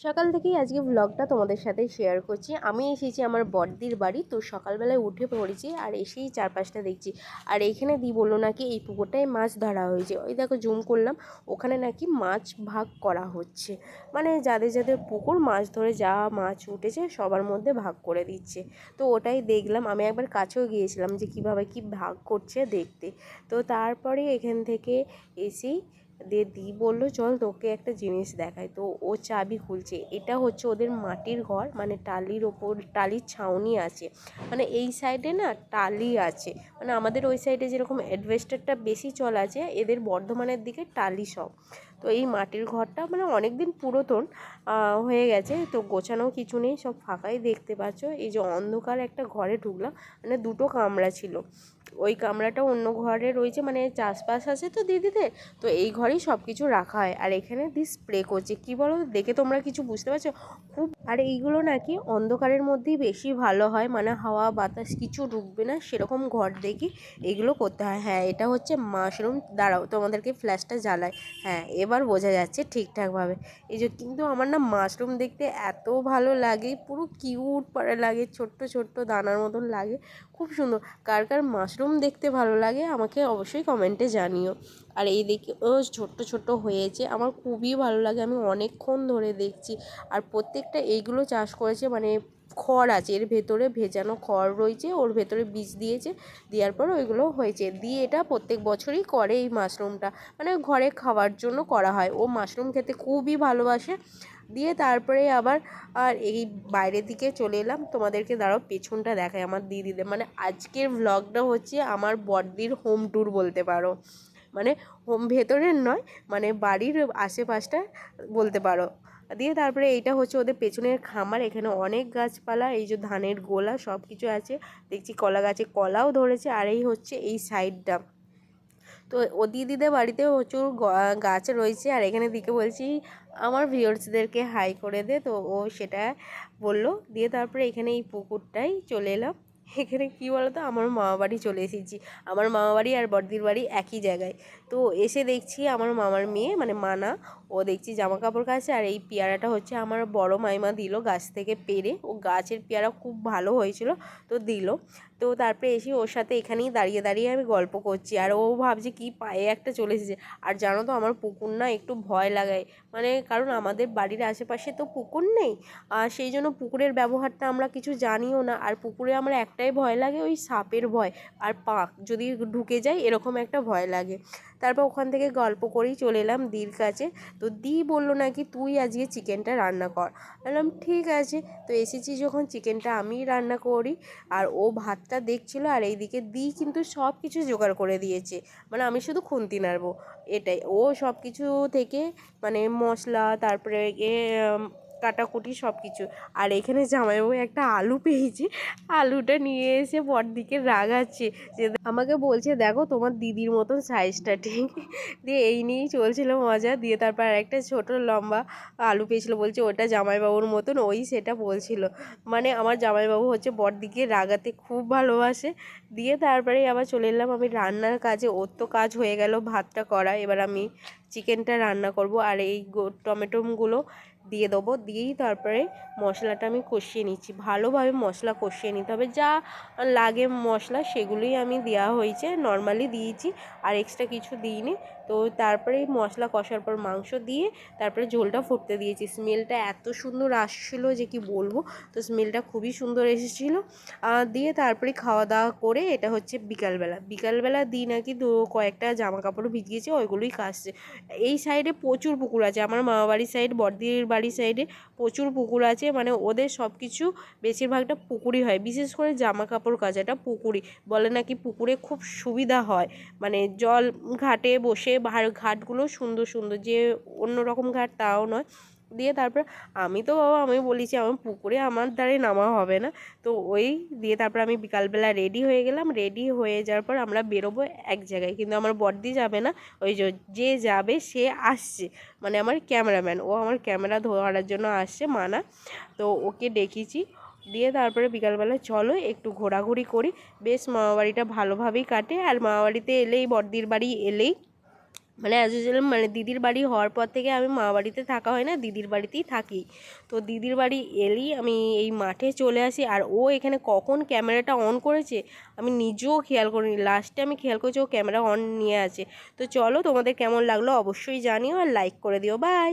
সকাল থেকেই আজকে ব্লগটা তোমাদের সাথে শেয়ার করছি। আমি এসেছি আমার বড়দির বাড়ি, তো সকালবেলায় উঠে পড়েছি আর এসেই চারপাশটা দেখছি। আর এইখানে দি বলল নাকি এই পুকুরটায় মাছ ধরা হয়েছে। ওই দেখো জুম করলাম, ওখানে নাকি মাছ ভাগ করা হচ্ছে। মানে যাদের যাদের পুকুর মাছ ধরে যা মাছ উঠেছে সবার মধ্যে ভাগ করে দিচ্ছে। তো ওটাই দেখলাম, আমি একবার কাছেও গিয়েছিলাম যে কীভাবে কি ভাগ করছে দেখতে। তো তারপরে এখান থেকে এসেই দিয়ে দি বলল, চল তোকে একটা জিনিস দেখাই। তো ও চাবি খুলছে। এটা হচ্ছে ওদের মাটির ঘর মানে টালির ওপর, টালির ছাউনি আছে। মানে এই সাইডে না টালি আছে। মানে আমাদের ওই সাইডে যেরকম অ্যাডভেস্টারটা বেশি চল আছে, এদের বর্ধমানের দিকে টালি সব। তো এই মাটির ঘরটা মানে অনেক দিন পুরাতন হয়ে গেছে। তো গোছানো কিছু নেই, সব ফাঁকাই দেখতে পাচ্ছ। এই যে অন্ধকার একটা ঘরে ঢুকলাম মানে দুটো কামরা ছিল। ওই কামরাটা অন্য ঘরে রয়েছে মানে চাষবাস আছে তো দিদিদের, তো এই ঘরেই সব কিছু রাখা হয়। আর এখানে দি স্প্রে করছে। কী বলো? দেখে তোমরা কিছু বুঝতে পারছ? খুব আর এইগুলো নাকি অন্ধকারের মধ্যেই বেশি ভালো হয় মানে হাওয়া, বাতাস কিছু ঢুকবে না, সেরকম ঘর দেখি এগুলো করতে হয়। হ্যাঁ এটা হচ্ছে মাশরুম দাঁড়াও, তোমাদেরকে ফ্ল্যাশটা জ্বালায় হ্যাঁ এবার বোঝা যাচ্ছে ঠিকঠাকভাবে। এই যে, কিন্তু আমার না মাশরুম দেখতে এত ভালো লাগে, পুরো কিউট পারে লাগে, ছোট্ট ছোট্ট দানার মতন লাগে। খুব সুন্দর। কার কার মাশরুম দেখতে ভালো লাগে, আমাকে অবশ্যই কমেন্টে জানিও। আর এই দেখে, ও ছোট্ট ছোট্ট হয়েছে, আমার খুবই ভালো লাগে, আমি অনেকক্ষণ ধরে দেখছি। আর প্রত্যেকটা এইগুলো চাষ করেছে মানে খড় আছে, এর ভেতরে ভেজানো খড় রয়েছে, ওর ভেতরে বীজ দিয়েছে, দেওয়ার পর ওইগুলো হয়েছে। দিয়ে এটা প্রত্যেক বছরই করে এই মাশরুমটা মানে ঘরে খাওয়ার জন্য করা হয়। ও মাশরুম খেতে খুবই ভালোবাসে দিয়ে তারপরে আবার, আর এই বাইরের দিকে চলে এলাম। তোমাদেরকে দাঁড়াও, পেছনটা দেখায় আমার দিদিদের। মানে আজকের ভ্লগটা হচ্ছে আমার বড়দির হোম ট্যুর বলতে পারো। মানে হোম ভেতরের নয় মানে বাড়ির আশেপাশটা বলতে পারো। দিয়ে তারপরে এইটা হচ্ছে ওদের পেছনের খামার, এখানে অনেক গাছপালা, এই যে ধানের গোলা সব কিছু আছে। দেখছি কলা গাছে কলাও ধরেছে, আর এই হচ্ছে এই সাইডটা তো ও দিদিদের বাড়িতে প্রচুর গাছ রয়েছে। আর এখানে দিকে বলছি, আমার ভিউয়ার্সদেরকে হাই করে দে। তো ও সেটা বলল। দিয়ে তারপরে এখানে এই পুকুরটাই চলে এলাম। এখানে কী বলতো? আমার মামা বাড়ি চলে এসেছি। আমার মামা বাড়ি আর বড়দির বাড়ি একই জায়গায়। তো এসে দেখছি আমার মামার মেয়ে মানে মানা, ও দেখছি জামা কাপড় কাছে। আর এই পেয়ারাটা হচ্ছে আমার বড় মাইমা দিল গাছ থেকে পেরে। ও গাছের পেয়ারা খুব ভালো হয়েছিল, তো দিল। তো তারপরে এসে ওর সাথে এখানেই দাঁড়িয়ে দাঁড়িয়ে আমি গল্প করছি। আর ও ভাবছে, কি পায়ে একটা চলে এসেছে? আর জানো তো, আমার পুকুর না একটু ভয় লাগায়। মানে কারণ আমাদের বাড়ির আশেপাশে তো পুকুর নেই। আর সেই জন্য পুকুরের ব্যবহারটা আমরা কিছু জানিও না। আর পুকুরে আমার একটাই ভয় লাগে, ওই সাপের ভয়। আর পাক যদি ঢুকে যায়, এরকম একটা ভয় লাগে। তারপর ওখান থেকে গল্প করেই চলে এলাম দির কাছে। তো দি বলল নাকি, তুই আজকে চিকেনটা রান্না কর। বললাম, ঠিক আছে। তো এসেছি যখন চিকেনটা আমি রান্না করি। আর ও ভাতটা দেখছিল আর এইদিকে দি কিন্তু সব কিছু জোগাড় করে দিয়েছে। মানে আমি শুধু খুন্তি নাড়বো, এটাই। ও সব কিছু থেকে মানে মশলা, তারপরে এ কাটাকুটি সব কিছু আর এখানে জামাইবাবু একটা আলু পেয়েছে। আলুটা নিয়ে এসে বড়দিকে রাগাচ্ছে। যে আমাকে বলছে, দেখো তোমার দিদির মতন সাইজটা ঠিক? দিয়ে এই নিয়েই চলছিল মজা। দিয়ে তারপর একটা ছোট লম্বা আলু পেয়েছিল বলছে, ওটা জামাইবাবুর মতন ওই সেটা বলছিল। মানে আমার জামাইবাবু হচ্ছে বড়দিকে রাগাতে খুব ভালোবাসে। দিয়ে তারপরে আবার চলে এলাম আমি রান্নার কাজে। ওর তো কাজ হয়ে গেল ভাতটা করা। এবার আমি চিকেনটা রান্না করব। আর এই টমেটোগুলো দিয়ে দেবো, দিয়েই তারপরে মশলাটা আমি কষিয়ে নিচ্ছি। ভালোভাবে মশলা কষিয়ে নিতে হবে। যা লাগে মশলা সেগুলোই আমি দেওয়া হয়েছে। নর্মালি দিয়েছি, আর এক্সট্রা কিছু দিইনি। তো তারপরে মশলা কষার পর মাংস দিয়ে তারপরে ঝোলটা ফুটতে দিয়েছি। স্মেলটা এত সুন্দর আসছিল যে কি বলব? তো স্মেলটা খুবই সুন্দর এসেছিল। দিয়ে তারপরে খাওয়া দাওয়া করে এটা হচ্ছে বিকালবেলা। বিকালবেলা দিই নাকি দু, কয়েকটা জামা কাপড় ভিজিয়েছে, ওইগুলোই কাচছে এই সাইডে প্রচুর পুকুর আছে। আমার মামাবাড়ির সাইড বড়দির বাড়ির সাইডে প্রচুর পুকুর আছে মানে ওদের সব কিছু বেশিরভাগটা পুকুরই হয়। বিশেষ করে জামা কাপড় কাচাটা পুকুরই। বলে নাকি পুকুরে খুব সুবিধা হয়। মানে জল ঘাটে বসে ঘাটগুলো সুন্দর সুন্দর। যে অন্য রকম ঘাট তাও নয়। দিয়ে তারপর আমি তো বাবা, আমি বলেছি আমার পুকুরে আমার দ্বারে নামা হবে না। তো ওই দিয়ে তারপর আমি বিকালবেলা রেডি হয়ে গেলাম। রেডি হয়ে যাওয়ার পর আমরা বেরোবো এক জায়গায়। কিন্তু আমার বর্দি যাবে না। ওই যে যাবে সে আসছে। মানে আমার ক্যামেরাম্যান ও আমার ক্যামেরা ধরার জন্য আসছে, মানা। তো ওকে ডেকেছি দিয়ে তারপরে বিকালবেলা চলো একটু ঘোরাঘুরি করি। বেশ মামাবাড়িটা ভালোভাবেই কাটে। আর মামাবাড়িতে এলেই, বর্দির বাড়ি এলেই মানে অ্যাজ ইউজুয়াল মানে দিদির বাড়ি হওয়ার পর থেকে আমি মা বাড়িতে থাকা হয় না, দিদির বাড়িতেই থাকি। তো দিদির বাড়ি এলেই আমি এই মাঠে চলে আসি, আর ও এখানে কখন ক্যামেরাটা অন করেছে, আমি নিজেও খেয়াল করিনি। লাস্টে আমি খেয়াল করেছি ও ক্যামেরা অন নিয়ে আছে। তো চলো তোমাদের কেমন লাগল অবশ্যই জানিও আর লাইক করে দিও। বাই